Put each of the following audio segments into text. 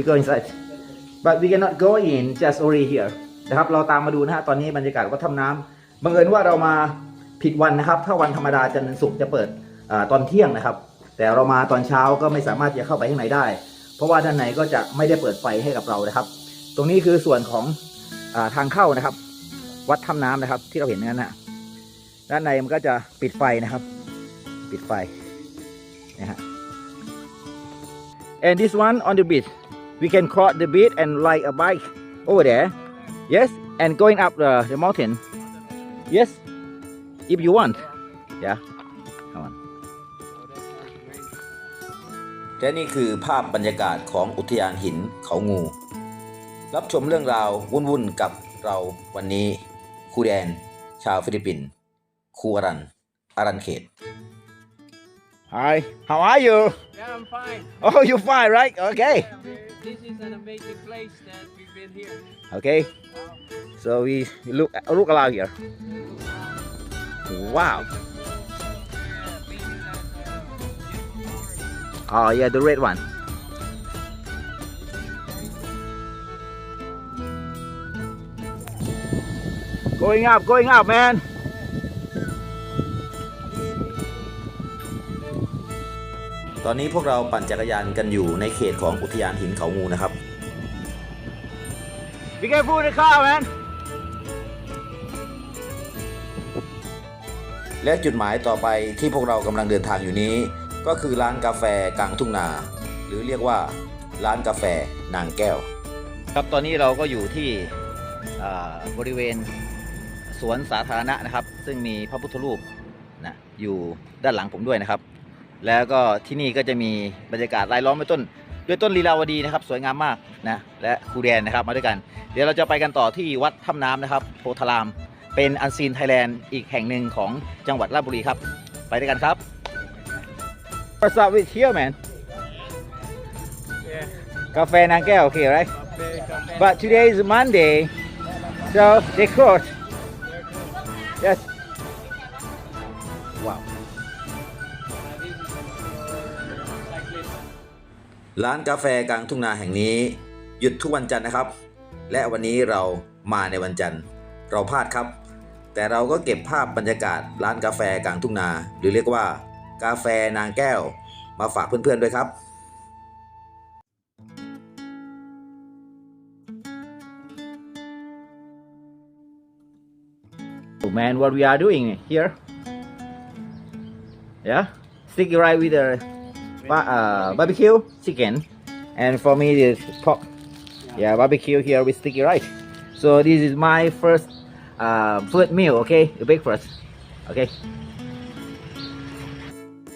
We go inside but we cannot go in just only here นะครับ เราตามมาดูนะฮะ ตอนนี้บรรยากาศวัดถ้ำน้ำบังเอิญว่าเรามาผิดวันนะครับ ถ้าวันธรรมดาจันทร์ศุกร์จะเปิดอตอนเที่ยงนะครับ แต่เรามาตอนเช้าก็ไม่สามารถจะเข้าไปข้างในได้ เพราะว่าด้านในก็จะไม่ได้เปิดไฟให้กับเรานะครับ ตรงนี้คือส่วนของอทางเข้านะครับ วัดถ้ำน้ำนะครับ ที่เราเห็นนั้นนะด้านในมันก็จะปิดไฟนะครับ ปิดไฟนะฮะ and this one on the beach we can cross the beach and ride a bike over there yes and going up the, the mountain yes if you want yeah come on และนี่คือภาพบรรยากาศของอุทยานหินเขางู รับชมเรื่องราววุ่นๆกับเราวันนี้ครูแดน ชาวฟิลิปปินส์ครูอรันอารันเขต Hi how are you Yeah, I'm fine. oh you fine right okay This is an amazing place that we've been here. Okay, so we look look around here. Wow. Oh yeah, the red one. Going up, going up, man. ตอนนี้พวกเราปั่นจักรยานกันอยู่ในเขตของอุทยานหินเขางูนะครับ Be careful with the car, man. และจุดหมายต่อไปที่พวกเรากำลังเดินทางอยู่นี้ ก็คือร้านกาแฟกลางทุ่งนา หรือเรียกว่า ร้านกาแฟนางแก้ว ครับตอนนี้เราก็อยู่ที่อ่าบริเวณสวนสาธารณะนะครับ ซึ่งมีพระพุทธรูปนะอยู่ด้านหลังผมด้วยนะครับ แล้วก็ที่นี่ก็จะมีบรรยากาศรายล้อมด้วยต้น ด้วยต้นลีลาวดีนะครับ สวยงามมากนะและครูแดนนะครับมาด้วยกัน เดี๋ยวเราจะไปกันต่อที่วัดถ้ำน้ำนะครับโพธาราม เป็นอันซีนไทยแลนด์อีกแห่งหนึ่งของจังหวัดราชบุรีครับ ไปด้วยกันครับ What's up with here man Yeah. กาแฟนางแก้วโอเค right Cafe, cafe. but today is Monday so they close yes ร้านกาแฟกลางทุ่งนาแห่งนี้ หยุดทุกวันจันทร์นะครับ และวันนี้เรามาในวันจันทร์ เราพลาดครับ แต่เราก็เก็บภาพบรรยากาศร้านกาแฟกลางทุ่งนา หรือเรียกว่า กาแฟนางแก้ว มาฝากเพื่อนๆด้วยครับ Oh man, what we are doing here? Yeah, stick rice with the uh, barbecue chicken, and for me is pork. Yeah, barbecue here with sticky rice. So this is my first uh, first meal. Okay, the breakfast. Okay.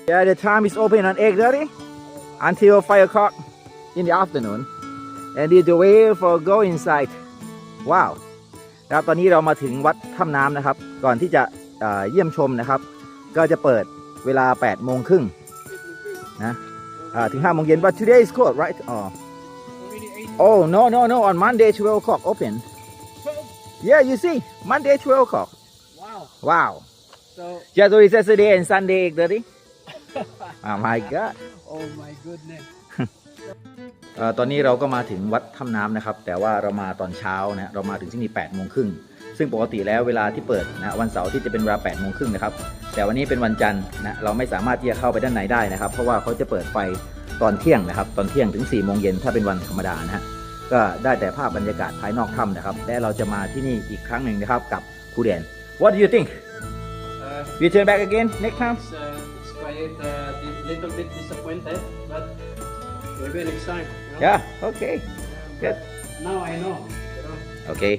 Yeah, the time is open at 8:30 until 5 o'clock in the afternoon, and this is the way for go inside. Wow. นะครับตอนนี้เรามาถึงวัดถ้ำน้ำนะครับ ก่อนที่จะเอ่อเยี่ยมชมนะครับ ก็จะเปิดเวลา8โมงครึ่ง นะอ่าถึง5โมงเย็น but today is closed right oh Already eight. oh no no no on Monday 12 o'clock open yeah you see Monday 12 o'clock Wow. wow So, just only Saturday and Sunday 8:30 oh my god oh my goodness. เอ่อตอนนี้เราก็มาถึงวัดถ้ำน้ำนะครับ แต่ว่าเรามาตอนเช้านะเรามาถึงที่นี่8โมงครึ่ง ซึ่งปกติแล้วเวลาที่เปิดนะวันเสาร์ที่จะเป็นเวลา8โมงครึ่งนะครับ แต่วันนี้เป็นวันจันทร์นะเราไม่สามารถที่จะเข้าไปด้านในได้นะครับ เพราะว่าเขาจะเปิดไฟตอนเที่ยงนะครับ ตอนเที่ยงถึง4โมงเย็นถ้าเป็นวันธรรมดานะฮะก็ได้แต่ภาพบรรยากาศภายนอกถ้ำนะครับ และเราจะมาที่นี่อีกครั้งหนึ่งนะครับกับครูแดน What do you think Uh, we turn back again next time it's, uh, it's quite uh, di- little bit disappointed, but maybe next time. You know? yeah okay good Now I know. You know. okay